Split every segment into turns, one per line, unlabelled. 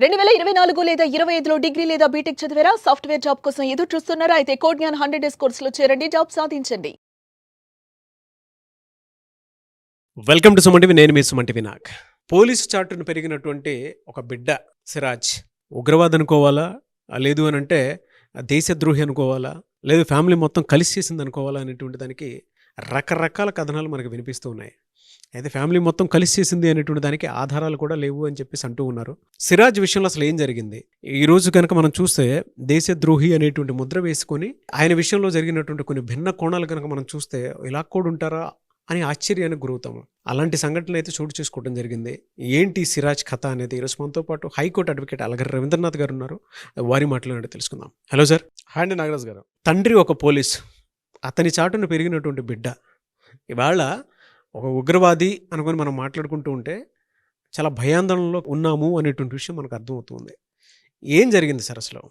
రెండు వేల ఇరవై నాలుగు లేదా ఇరవై ఐదులో డిగ్రీ లేదా బీటెక్ చదివారా? సాఫ్ట్వేర్ జాబ్ కోసం ఎదురు చూస్తున్నారా? అయితే కోడ్ జ్ఞాన్ హండ్రెడ్ డేస్ కోర్సులో చేరండి జాబ్ సాధించండి.
వెల్కమ్ టు సుమంటివి నేను మీ సుమంటి వినాక్ పోలీసు చాటును పెరిగినటువంటి ఒక బిడ్డ సిరాజ్ ఉగ్రవాద్ అనుకోవాలా? లేదు అని అంటే దేశద్రోహి అనుకోవాలా? లేదు ఫ్యామిలీ మొత్తం కలిసి చేసింది అనుకోవాలా అనేటువంటి దానికి రకరకాల కథనాలు మనకు వినిపిస్తూ ఉన్నాయి. అయితే ఫ్యామిలీ మొత్తం కలిసి చేసింది అనేటువంటి దానికి ఆధారాలు కూడా లేవు అని చెప్పేసి అంటూ ఉన్నారు. సిరాజ్ విషయంలో అసలు ఏం జరిగింది? ఈ రోజు కనుక మనం చూస్తే దేశద్రోహి అనేటువంటి ముద్ర వేసుకొని ఆయన విషయంలో జరిగినటువంటి కొన్ని భిన్న కోణాలు కనుక మనం చూస్తే ఇలా కూడా ఉంటారా అని ఆశ్చర్యానికి గురవుతాము. అలాంటి సంఘటనలు అయితే చోటు చేసుకోవడం జరిగింది. ఏంటి సిరాజ్ కథ అనేది? ఈరోజు మనతో పాటు హైకోర్టు అడ్వకేట్ అలగర్ రవీంద్రనాథ్ గారు ఉన్నారు. వారి మాటలు తెలుసుకుందాం. Hello sir.
హాయ్ అండి నాగరాజ్ గారు.
తండ్రి ఒక పోలీస్. అతని చాటున పెరిగినటువంటి బిడ్డ. ఇవాళ ఒక ఉగ్రవాది అనుకొని మనం మాట్లాడుకుంటూ ఉంటే చాలా భయాందోళనలో ఉన్నాము అనేటువంటి విషయం మనకు అర్థమవుతుంది. ఏం జరిగింది సార్ అసలు?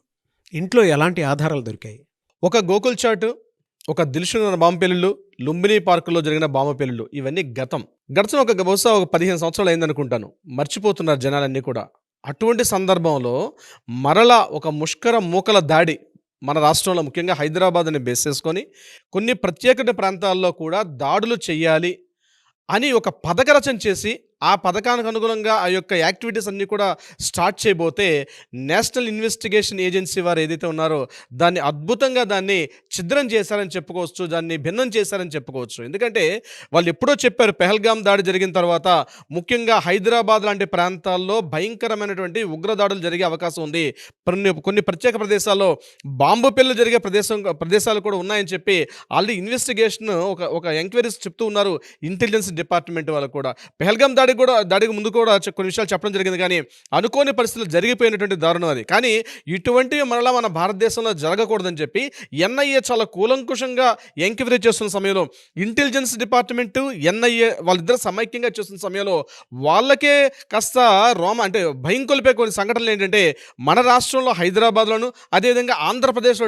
ఇంట్లో ఎలాంటి ఆధారాలు దొరికాయి?
ఒక గోకుల్ చాటు ఒక దిల్షున్న బాంబు పెళ్ళిళ్ళు లుంబిని పార్కులో జరిగిన బాంబు పెళ్ళిళ్ళు ఇవన్నీ గతం. గడిచిన ఒక బహుశా ఒక పదిహేను సంవత్సరాలు అయిందనుకుంటాను. మర్చిపోతున్నారు జనాలన్నీ కూడా. అటువంటి సందర్భంలో మరలా ఒక ముష్కర మూకల దాడి మన రాష్ట్రంలో ముఖ్యంగా హైదరాబాద్ని బేస్ చేసుకొని కొన్ని ప్రత్యేక ప్రాంతాల్లో కూడా దాడులు చేయాలి అని ఒక పథక రచన చేసి ఆ పథకానికి అనుగుణంగా ఆ యొక్క యాక్టివిటీస్ అన్నీ కూడా స్టార్ట్ చేయబోతే నేషనల్ ఇన్వెస్టిగేషన్ ఏజెన్సీ వారు ఏదైతే ఉన్నారో దాన్ని అద్భుతంగా దాన్ని ఛిద్రం చేశారని చెప్పుకోవచ్చు దాన్ని భిన్నం చేశారని చెప్పుకోవచ్చు. ఎందుకంటే వాళ్ళు ఎప్పుడో చెప్పారు పెహల్గాం దాడి జరిగిన తర్వాత ముఖ్యంగా హైదరాబాద్ లాంటి ప్రాంతాల్లో భయంకరమైనటువంటి ఉగ్రదాడులు జరిగే అవకాశం ఉంది. కొన్ని కొన్ని ప్రత్యేక ప్రదేశాల్లో బాంబు పిల్లలు జరిగే ప్రదేశం ప్రదేశాలు కూడా ఉన్నాయని చెప్పి ఆల్రెడీ ఇన్వెస్టిగేషన్ ఒక ఒక ఎంక్వైరీస్ చెప్తూ ఉన్నారు ఇంటెలిజెన్స్ డిపార్ట్మెంట్ వాళ్ళు కూడా. పెహల్గాం దాడి కూడా దాడికి ముందు కూడా కొన్ని విషయాలు చెప్పడం జరిగింది. కానీ అనుకోని పరిస్థితులు జరిగిపోయినటువంటి దారుణం అది. కానీ ఇటువంటివి మరలా మన భారతదేశంలో జరగకూడదని చెప్పి ఎన్ఐఏ చాలా కూలంకుషంగా ఎంక్వైరీ చేస్తున్న సమయంలో ఇంటెలిజెన్స్ డిపార్ట్మెంట్ ఎన్ఐఏ వాళ్ళిద్దరు సమైక్యంగా చేస్తున్న సమయంలో వాళ్ళకే కాస్త రోమ అంటే భయం కొలిపే కొన్ని సంఘటనలు ఏంటంటే మన రాష్ట్రంలో హైదరాబాద్లోను అదేవిధంగా ఆంధ్రప్రదేశ్లో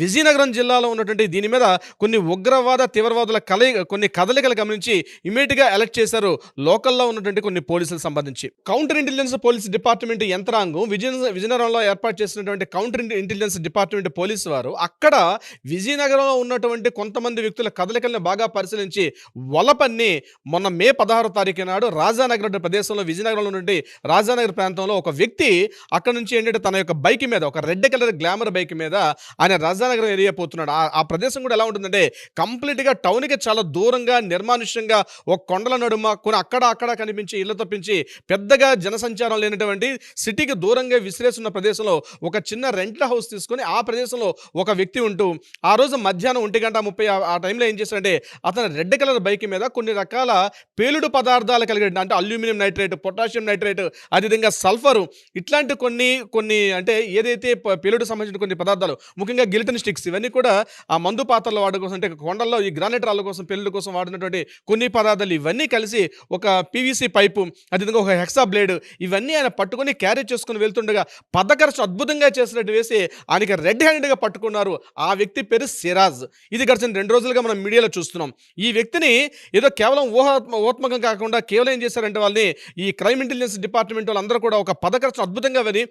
విజయనగరం జిల్లాలో ఉన్నటువంటి దీని మీద కొన్ని ఉగ్రవాద తీవ్రవాదుల కలయి కొన్ని కదలికలు గమనించి ఇమీడియట్గా అలర్ట్ చేశారు. లోకల్లో ఉన్నటువంటి కొన్ని పోలీసులకు సంబంధించి. కౌంటర్ ఇంటెలిజెన్స్ పోలీస్ డిపార్ట్మెంట్ యంత్రాంగం విజయ విజయనగరంలో ఏర్పాటు చేసినటువంటి కౌంటర్ ఇంటెలిజెన్స్ డిపార్ట్మెంట్ పోలీసు వారు అక్కడ విజయనగరంలో ఉన్నటువంటి కొంతమంది వ్యక్తుల కదలికలను బాగా పరిశీలించి వలపన్ని మొన్న మే పదహారో తారీఖు నాడు రాజానగర్ ప్రదేశంలో విజయనగరంలో నుండి రాజానగర్ ప్రాంతంలో ఒక వ్యక్తి అక్కడ నుంచి ఏంటంటే తన యొక్క బైక్ మీద ఒక రెడ్ కలర్ గ్లామర్ బైక్ మీద ఆయన రాజానగరం ఏరియా పోతున్నాడు. ఆ- ఆ ప్రదేశం కూడా ఎలా ఉంటుందంటే కంప్లీట్గా టౌన్కి చాలా దూరంగా నిర్మానుష్యంగా ఒక కొండల నడుమ కొన్ని అక్కడ అక్కడ కనిపించి ఇళ్ళ తప్పించి పెద్దగా జనసంచారం లేనటువంటి సిటీకి దూరంగా విసిరేస్తున్న ప్రదేశంలో ఒక చిన్న రెంట్ల హౌస్ తీసుకొని ఆ ప్రదేశంలో ఒక వ్యక్తి ఉంటూ ఆ రోజు మధ్యాహ్నం ఒంటి గంట ముప్పై ఆ- టైంలో ఏం చేశాడంటే అతను రెడ్ కలర్ బైక్ మీద కొన్ని రకాల పేలుడు పదార్థాలు కలిగిన అంటే అల్యూమినియం నైట్రేట్ పొటాషియం నైట్రేట్ అదేవిధంగా సల్ఫర్ ఇట్లాంటి కొన్ని కొన్ని అంటే ఏదైతే పేలుడు సంబంధించిన కొన్ని పదార్థాలు ముఖ్యంగా గిలిటన్ స్టిక్స్ ఇవన్నీ కూడా ఆ మందు పాత్రలు వాడడం కోసం అంటే కొండల్లో ఈ గ్రానైట్ రాళ్ళ కోసం పేలుడు కోసం వాడినటువంటి కొన్ని పదార్థాలు ఇవన్నీ కలిసి ఒక పీవీసీ పైపు అదేవిధంగా ఒక హెక్సా బ్లేడ్ ఇవన్నీ ఆయన పట్టుకొని క్యారీ చేసుకుని వెళ్తుండగా పదకరచు అద్భుతంగా చేసినట్టు వేసి ఆయనకి రెడ్ హ్యాండెడ్గా పట్టుకున్నారు ఆ వ్యక్తి పేరు సిరాజ్. ఇది గడిచిన రెండు రోజులుగా మనం మీడియాలో చూస్తున్నాం. ఈ వ్యక్తిని ఏదో కేవలం ఊహాత్మ ఊహాత్మకం కాకుండా కేవలం ఏం చేశారంటే వాళ్ళని ఈ క్రైమ్ ఇంటెలిజెన్స్ డిపార్ట్మెంట్ వాళ్ళందరూ కూడా ఒక పదకరచు అద్భుతంగా విని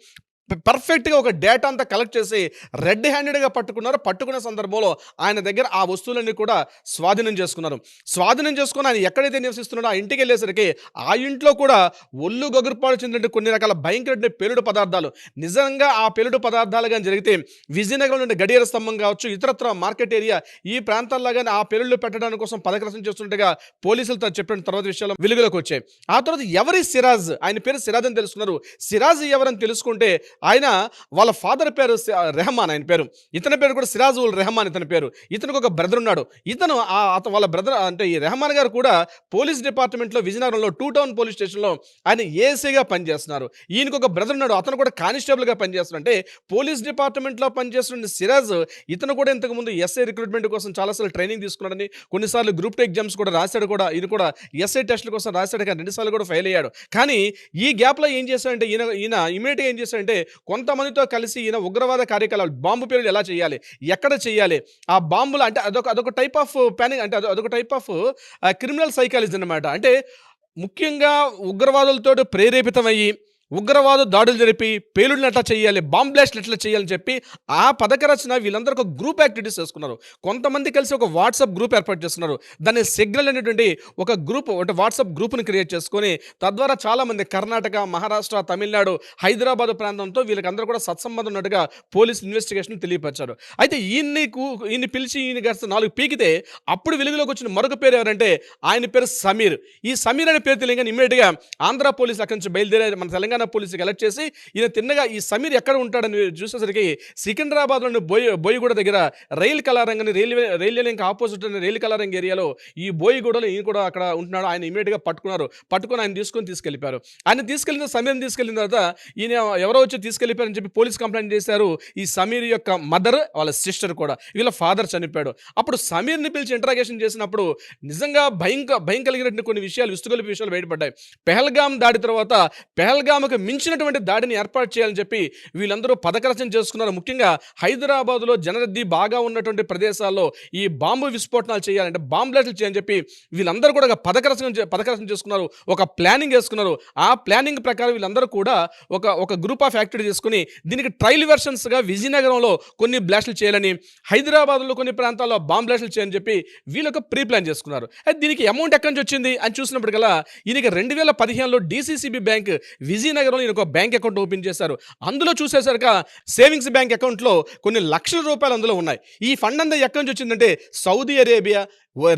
పర్ఫెక్ట్గా ఒక డేటా అంతా కలెక్ట్ చేసి రెడ్ హ్యాండెడ్గా పట్టుకున్నారు. పట్టుకున్న సందర్భంలో ఆయన దగ్గర ఆ వస్తువులన్నీ కూడా స్వాధీనం చేసుకున్నారు. స్వాధీనం చేసుకుని ఆయన ఎక్కడైతే నివసిస్తున్నాడో ఆ ఇంటికి వెళ్ళేసరికి ఆ ఇంట్లో కూడా ఒళ్ళు గగురుపాటు చెందిన కొన్ని రకాల భయంకరమైన పేలుడు పదార్థాలు. నిజంగా ఆ పేలుడు పదార్థాలు కానీ జరిగితే విజయనగరం నుండి గడియార స్తంభం కావచ్చు ఇతరత్ర మార్కెట్ ఏరియా ఈ ప్రాంతాల్లో కానీ ఆ పేలుళ్ళు పెట్టడానికి కోసం పదకరసం చేస్తుండగా పోలీసులతో చెప్పిన తర్వాత విషయాలు వెలుగులోకి వచ్చాయి. ఆ తర్వాత ఎవరి సిరాజ్? ఆయన పేరు సిరాజ్ అని తెలుసుకున్నారు. సిరాజ్ ఎవరని తెలుసుకుంటే ఆయన వాళ్ళ ఫాదర్ పేరు రెహమాన్ ఆయన పేరు. ఇతని పేరు కూడా సిరాజ్ ఉల్ రెహమాన్ ఇతని పేరు. ఇతనికి ఒక బ్రదర్ ఉన్నాడు. ఇతను ఆ వాళ్ళ బ్రదర్ అంటే ఈ రెహమాన్ గారు కూడా పోలీస్ డిపార్ట్మెంట్లో విజయనగరంలో టూ టౌన్ పోలీస్ స్టేషన్లో ఆయన ఏసీగా పనిచేస్తున్నారు. ఈయనకు ఒక బ్రదర్ ఉన్నాడు. అతను కూడా కానిస్టేబుల్గా పనిచేస్తున్నాడు. అంటే పోలీస్ డిపార్ట్మెంట్లో పనిచేస్తున్న సిరాజ్ ఇతను కూడా ఇంతకుముందు ఎస్ఐ రిక్రూట్మెంట్ కోసం చాలాసార్లు ట్రైనింగ్ తీసుకున్నాడని కొన్నిసార్లు గ్రూప్ టూ ఎగ్జామ్స్ కూడా రాశాడు కూడా. ఈయన కూడా ఎస్ఐ టెస్ట్ల కోసం రాశాడు కానీ రెండుసార్లు కూడా ఫెయిల్ అయ్యాడు. కానీ ఈ గ్యాప్లో ఏం చేశాడంటే ఈయన ఈయన ఇమీడియట్గా ఏం చేశాడంటే కొంతమందితో కలిసి ఈయన ఉగ్రవాద కార్యకలాపాలు బాంబు పేర్లు ఎలా చేయాలి ఎక్కడ చేయాలి ఆ బాంబులు అంటే అదొక అదొక టైప్ ఆఫ్ ప్యానింగ్ అంటే అదొ- అదొక టైప్ ఆఫ్ క్రిమినల్ సైకాలజీ అనమాట అంటే ముఖ్యంగా ఉగ్రవాదులతో ప్రేరేపితమయ్యి ఉగ్రవాద దాడులు జరిపి పేలుడిని ఎట్లా చేయాలి బాంబ్ బ్లాస్ట్లు ఎట్లా చేయాలని చెప్పి ఆ పథక రచన వీళ్ళందరూ ఒక గ్రూప్ యాక్టివిటీస్ చేసుకున్నారు. కొంతమంది కలిసి ఒక వాట్సాప్ గ్రూప్ ఏర్పాటు చేస్తున్నారు. దాన్ని సిగ్నల్ అనేటువంటి ఒక గ్రూప్ అంటే వాట్సాప్ గ్రూప్ని క్రియేట్ చేసుకొని తద్వారా చాలామంది కర్ణాటక మహారాష్ట్ర తమిళనాడు హైదరాబాద్ ప్రాంతంతో వీళ్ళకందరూ కూడా సత్సంబంధం ఉన్నట్టుగా పోలీస్ ఇన్వెస్టిగేషన్ తెలియపరిచారు. అయితే ఈయన్ని ఈయన్ని పిలిచి ఈయన కాస్త నాలుగు పీకితే అప్పుడు వెలుగులోకి వచ్చిన మరొక పేరు ఎవరంటే ఆయన పేరు సమీర్. ఈ సమీర్ అనే పేరు తెలియగానే ఇమ్మీడియట్గా ఆంధ్ర పోలీస్ అక్కడి నుంచి బయలుదేరారు. మన తెలంగాణ తెలంగాణ పోలీసుకి అలర్ట్ చేసి ఈయన తిన్నగా ఈ సమీర్ ఎక్కడ ఉంటాడని చూసేసరికి సికింద్రాబాద్లోని బోయి బోయిగూడ దగ్గర రైల్ కళారంగని రైల్వే రైల్వే లింక్ ఆపోజిట్ ఉన్న రైల్ కళారంగ ఏరియాలో ఈ బోయిగూడలో ఈయన కూడా అక్కడ ఉంటున్నాడు. ఆయన ఇమీడియట్గా పట్టుకున్నారు. పట్టుకుని ఆయన తీసుకొని తీసుకెళ్ళిపారు ఆయన తీసుకెళ్ళిన సమీర్ని తీసుకెళ్ళిన తర్వాత ఈయన ఎవరో వచ్చి తీసుకెళ్ళిపోయారని చెప్పి పోలీస్ కంప్లైంట్ చేశారు. ఈ సమీర్ యొక్క మదర్ వాళ్ళ సిస్టర్ కూడా. వీళ్ళ ఫాదర్ చనిపోయాడు. అప్పుడు సమీర్ని పిలిచి ఇంటరాగేషన్ చేసినప్పుడు నిజంగా భయం భయం కలిగినటువంటి కొన్ని విషయాలు విస్తుగొలిపి విషయాలు బయటపడ్డాయి. పెహల్గాం దాడి తర్వాత తమకు మించినటువంటి దాడిని ఏర్పాటు చేయాలని చెప్పి వీళ్ళందరూ పథకరచన చేసుకున్నారు. ముఖ్యంగా హైదరాబాద్లో జనరద్దీ బాగా ఉన్నటువంటి ప్రదేశాల్లో ఈ బాంబు విస్ఫోటనాలు చేయాలంటే బాంబ్ చేయని చెప్పి వీళ్ళందరూ కూడా పథకరచన పథకరచన చేసుకున్నారు. ఒక ప్లానింగ్ వేసుకున్నారు. ఆ ప్లానింగ్ ప్రకారం వీళ్ళందరూ కూడా ఒక ఒక గ్రూప్ ఆఫ్ యాక్టివిటీ చేసుకుని దీనికి ట్రయల్ వెర్షన్స్గా విజయనగరంలో కొన్ని బ్లాస్టులు చేయాలని హైదరాబాద్లో కొన్ని ప్రాంతాల్లో బాంబ్ బ్లాస్టులు చేయాలని చెప్పి వీళ్ళు ఒక ప్రీ ప్లాన్ చేసుకున్నారు. దీనికి అమౌంట్ ఎక్కడి నుంచి వచ్చింది అని చూసినప్పటికల్లా ఈయనకి రెండు వేల పదిహేనులో డీసీసీబీ బ్యాంక్ విజయనగరంలో ఈయన ఒక బ్యాంక్ అకౌంట్ ఓపెన్ చేశారు. అందులో చూసేసరికి సేవింగ్స్ బ్యాంక్ అకౌంట్లో కొన్ని లక్షల రూపాయలు అందులో ఉన్నాయి. ఈ ఫండ్ అంతా ఎక్కడి నుంచి వచ్చిందంటే సౌదీ అరేబియా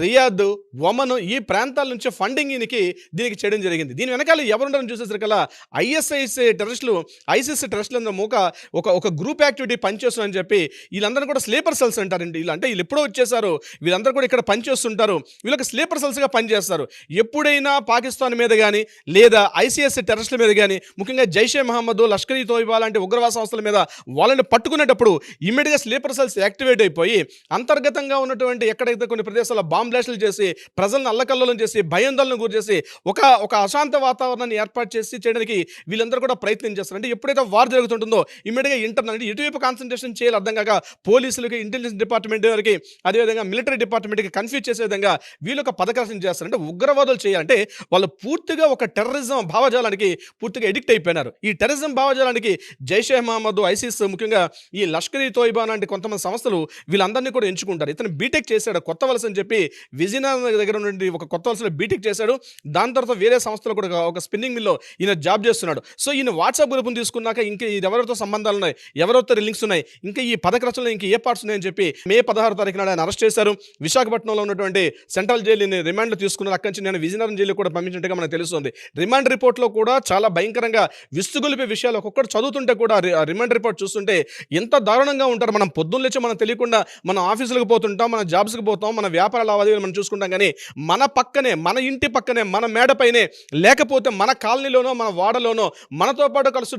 రియాద్ ఒమన్ ఈ ప్రాంతాల నుంచి ఫండింగ్ ఈయనకి దీనికి చేయడం జరిగింది. దీని వెనకాల ఎవరుంటారని చూసేసరికల్లా ఐఎస్ఐఎస్ టెరరిస్టులు ఐసిస్ టెరరిస్టులు అందరూ మూక ఒక ఒక గ్రూప్ యాక్టివిటీ పనిచేస్తున్నారని చెప్పి వీళ్ళందరూ కూడా స్లీపర్ సెల్స్ అంటారండి. వీళ్ళు అంటే వీళ్ళు ఎప్పుడో వచ్చేసారు వీళ్ళందరూ కూడా ఇక్కడ పనిచేస్తుంటారు. వీళ్ళకి స్లీపర్ సెల్స్గా పనిచేస్తారు. ఎప్పుడైనా పాకిస్తాన్ మీద కానీ లేదా ఐసిఎస్ టెరరిస్టుల మీద కానీ ముఖ్యంగా జైషే మహమ్మద్ లష్కర్ ఈ తోయిబా లాంటి ఉగ్రవాద సంస్థల మీద వాళ్ళని పట్టుకునేటప్పుడు ఇమ్మీడియట్గా స్లీపర్ సెల్స్ యాక్టివేట్ అయిపోయి అంతర్గతంగా ఉన్నటువంటి ఎక్కడైతే కొన్ని ప్రదేశాల్లో బాంబ్ బ్లాస్టులు చేసి ప్రజలను అల్లకల్లోలం చేసి భయాందోళన గురి చేసి ఒక ఒక అశాంత వాతావరణాన్ని ఏర్పాటు చేసి చేయడానికి వీళ్ళందరూ కూడా ప్రయత్నం చేస్తారు. అంటే ఎప్పుడైతే వార్ జరుగుతుంటుందో ఇమ్మీడియట్గా ఇంటర్నల్ అంటే ఎటువైపు కాన్సన్ట్రేషన్ చేయాలి అర్థం కాక పోలీసులకి ఇంటెలిజెన్స్ డిపార్ట్మెంట్ వారికి అదేవిధంగా మిలిటరీ డిపార్ట్మెంట్కి కన్ఫ్యూజ్ చేసే విధంగా వీళ్ళు ఒక పథకాలను చేస్తారు. అంటే ఉగ్రవాదులు చేయాలంటే వాళ్ళు పూర్తిగా ఒక టెర్రరిజం భావజాలానికి పూర్తిగా ఎడిక్ట్ అయిపోయినారు. ఈ టెర్రరిజం భావజాలానికి జైషే మహమ్మద్ ఐసిస్ ముఖ్యంగా ఈ లష్కర్ ఈ తోయిబా లాంటి కొంతమంది సంస్థలు వీళ్ళందరినీ కూడా ఎంచుకుంటారు. ఇతను బీటెక్ చేశాడు కొత్త వలస అని చెప్పి విజయనగరం దగ్గర నుండి ఒక కొత్త వలసలో బీటెక్ చేశాడు. దాని తర్వాత వేరే సంస్థలో కూడా ఒక- స్పిన్నింగ్ మిల్లో ఈయన జాబ్ చేస్తున్నాడు. సో ఈయన వాట్సాప్ గ్రూప్ని తీసుకున్నాక ఇంకా ఇది ఎవరితో సంబంధాలు ఉన్నాయి? ఎవరితో లింక్స్ ఉన్నాయి? ఇంకా ఈ పథక రచనలో ఇంకా ఏ పార్ట్స్ ఉన్నాయని చెప్పి మే పదహారు తారీఖున ఆయన అరెస్ట్ చేశారు. విశాఖపట్నంలో ఉన్నటువంటి సెంట్రల్ జైలుని రిమాండ్లో తీసుకున్నారు. అక్కడి నుంచి నేను విజయనగరం జైలు కూడా పంపించినట్టుగా మనకు తెలుస్తుంది. రిమాండ్ రిపోర్ట్లో కూడా చాలా భయంకర భయంకరంగా విస్తుగొలిపే విషయాలు ఒక్కొక్కటి చదువుతుంటే కూడా రిమైండ్ రిపోర్ట్ చూస్తుంటే ఎంత దారుణంగా ఉంటారు. మనం పొద్దున్న లేచి మనం తెలియకుండా మన ఆఫీసులకు పోతుంటాం మన జాబ్స్కి పోతాం మన వ్యాపార లావాదేవీలు మనం చూసుకుంటాం కానీ మన పక్కనే మన ఇంటి పక్కనే మన మేడపైనే లేకపోతే మన కాలనీలోనో మన వాడలోనో మనతో పాటు కలిసి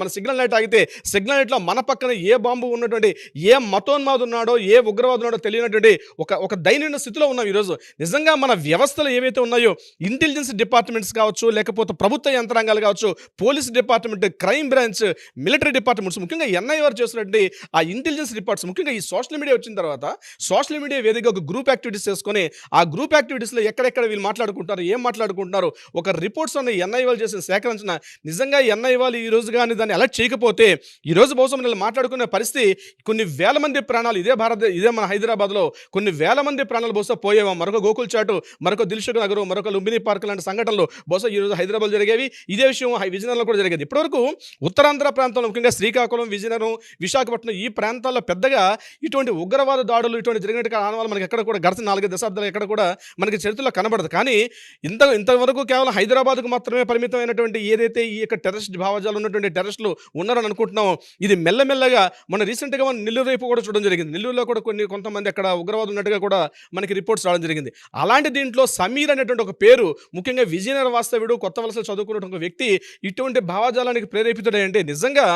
మన సిగ్నల్ లైట్ ఆగితే సిగ్నల్ లైట్లో మన పక్కన ఏ బాంబు ఉన్నటువంటి ఏ మతోన్మాదు ఉన్నాడో ఏ ఉగ్రవాదు ఉన్నాడో తెలియనటువంటి ఒక ఒక దైనందిన స్థితిలో ఉన్నాం ఈరోజు. నిజంగా మన వ్యవస్థలు ఏవైతే ఉన్నాయో ఇంటెలిజెన్స్ డిపార్ట్మెంట్స్ కావచ్చు లేకపోతే ప్రభుత్వ యంత్రాంగాలు కావచ్చు police department crime branch military departments ముఖ్యంగా ఎన్ఐఆర్ చేస్తున్నటువంటి ఆ ఇంటెలిజెన్స్ డిపార్ట్మెంట్స్ ముఖ్యంగా ఈ సోషల్ మీడియా వచ్చిన తర్వాత సోషల్ మీడియా వేదిక ఒక గ్రూప్ యాక్టివిటీస్ చేసుకొని ఆ గ్రూప్ యాక్టివిటీస్లో ఎక్కడెక్కడ వీళ్ళు మాట్లాడుకుంటారు ఏం మాట్లాడుకుంటున్నారు ఒక రిపోర్ట్స్ అన్న ఎన్ఐ చేసిన సేకరించిన నిజంగా ఎన్ఐ ఈ రోజు కానీ దాన్ని అలర్ట్ చేయకపోతే ఈ రోజు బహుశా వీళ్ళు మాట్లాడుకునే పరిస్థితి కొన్ని వేల మంది ప్రాణాలు ఇదే భారత ఇదే మన హైదరాబాద్లో కొన్ని వేల మంది ప్రాణాలు బహుశా పోయేవా? మరొక గోకుల్ చాటు మరొక దిల్షుక్ నగర్ మరొక లుంబిని పార్క్ లాంటి సంఘటనలు బహుశా ఈ రోజు హైదరాబాద్ జరిగేవి. ఇదే విషయం విజయనగరంలో కూడా జరిగేది. ఇప్పటివరకు ఉత్తరాంధ్ర ప్రాంతంలో ముఖ్యంగా శ్రీకాకుళం విజయనగరం విశాఖపట్నం ఈ ప్రాంతాల్లో పెద్దగా ఇటువంటి ఉగ్రవాద దాడులు ఇటువంటి జరిగినట్టు ఆనవాళ్ళు మనకి ఎక్కడ కూడా గడిచిన నాలుగైదు దశాబ్దాలు ఎక్కడ కూడా మనకి చరిత్రలో కనబడదు. కానీ ఇంత ఇంతవరకు కేవలం హైదరాబాద్కు మాత్రమే పరిమితమైనటువంటి ఏదైతే ఈ యొక్క టెర్రరిస్ట్ భావజాలు ఉన్నటువంటి టెర్రరిస్టులు ఉన్నారని అనుకుంటున్నాం ఇది మెల్లమెల్లగా మన రీసెంట్గా మనం నెల్లూరు వైపు కూడా చూడడం జరిగింది. నెల్లూరులో కూడా కొన్ని కొంతమంది అక్కడ ఉగ్రవాదం ఉన్నట్టుగా కూడా మనకి రిపోర్ట్స్ రావడం జరిగింది. అలాంటి దీంట్లో సమీర్ అనేటువంటి ఒక పేరు ముఖ్యంగా విజయనగర వాస్తవ్యుడు కొత్త వలసలు చదువుకున్న ఒక వ్యక్తి ఇటువంటి భావజాలానికి ప్రేరేపితుడంటే నిజంగా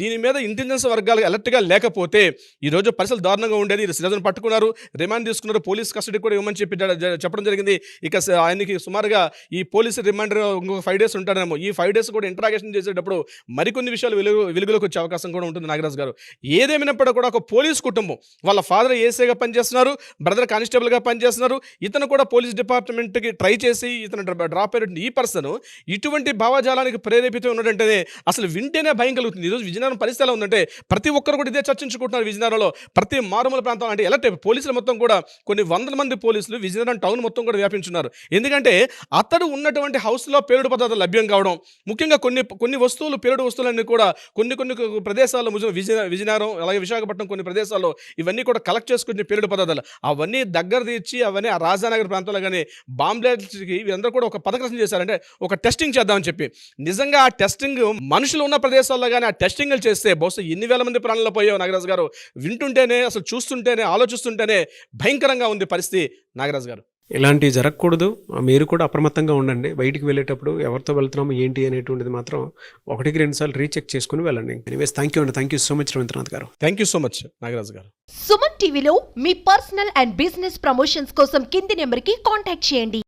దీని మీద ఇంటెలిజెన్స్ వర్గాలు అలర్ట్గా లేకపోతే ఈ రోజు పరిస్థితులు దారుణంగా ఉండేది. సిరాజును పట్టుకున్నారు రిమాండ్ తీసుకున్నారు పోలీస్ కస్టడీ కూడా ఇవ్వమని చెప్పి చెప్పడం జరిగింది. ఇక ఆయనకి సుమారుగా ఈ పోలీసు రిమాండ్ ఇంకొక ఫైవ్ డేస్ ఉంటాడేమో. ఈ ఫైవ్ డేస్ కూడా ఇంటరాగేషన్ చేసేటప్పుడు మరికొన్ని విషయాలు వెలుగు వెలుగులోకి వచ్చే అవకాశం కూడా ఉంటుంది నాగరాజ్ గారు. ఏదేమైనప్పుడు కూడా ఒక పోలీస్ కుటుంబం వాళ్ళ ఫాదర్ ఏసీగా పనిచేస్తున్నారు బ్రదర్ కానిస్టేబుల్గా పనిచేస్తున్నారు ఇతను కూడా పోలీస్ డిపార్ట్మెంట్కి ట్రై చేసి ఇతను డ్రాప్ అయినటువంటి ఈ పర్సన్ ఇటువంటి భావజాలానికి ప్రేరేపితం ఉన్నాడంటేనే అసలు వింటేనే భయం కలుగుతుంది. ఈరోజు విజయనగరం పరిస్థితి ఎలా ఉందంటే ప్రతి ఒక్కరు కూడా ఇదే చర్చించుకుంటున్నారు విజయనగరంలో. ప్రతి మారుమూల ప్రాంతం అంటే ఎలా పోలీసులు మొత్తం కూడా కొన్ని వందల మంది పోలీసులు విజయనగరం టౌన్ మొత్తం కూడా వ్యాపించున్నారు. ఎందుకంటే అతడు ఉన్నటువంటి హౌస్లో పేరుడు పదార్థాలు లభ్యం కావడం ముఖ్యంగా కొన్ని కొన్ని వస్తువులు పేరుడు వస్తువులన్నీ కూడా కొన్ని కొన్ని ప్రదేశాల్లో ముజ- విజయ విజయనగరం అలాగే విశాఖపట్నం కొన్ని ప్రదేశాల్లో ఇవన్నీ కూడా కలెక్ట్ చేసుకునే పేరుడు పదార్థాలు. అవన్నీ దగ్గర తీర్చి అవన్నీ ఆ రాజానగర్ ప్రాంతాల్లో కానీ బాంబ్లెట్స్కి వీరందరూ కూడా ఒక పథకం చేశారంటే ఒక టెస్టింగ్ చేద్దామని చెప్పి. నిజంగా ఆ టెస్టింగ్ మనుషులు ఉన్న ప్రదేశాల్లో కానీ ఆ టెస్టింగ్లు చేస్తే బహుశా ఎన్ని వేల మంది ప్రాణాల్లో పోయావు నాగరాజు గారు. వింటుంటేనే అసలు చూస్తుంటేనే ఆలోచిస్తుంటేనే భయంకరంగా ఉంది పరిస్థితి నాగరాజు గారు.
ఇలాంటివి జరగకూడదు. మీరు కూడా అప్రమత్తంగా ఉండండి. బయటికి వెళ్ళేటప్పుడు ఎవరితో వెళ్తున్నాము ఏంటి అనేటువంటిది మాత్రం ఒకటికి రెండు సార్లు రీచెక్ చేసుకుని వెళ్ళండి. ఎనీవేస్ థ్యాంక్ యూ అండి. Thank you so much Ravindranath గారు.
Thank you so much Nagaraju గారు.
సుమన్ టీవీలో మీ పర్సనల్ అండ్ బిజినెస్ ప్రమోషన్స్ కోసం కింది నెంబర్కి కాంటాక్ట్ చేయండి.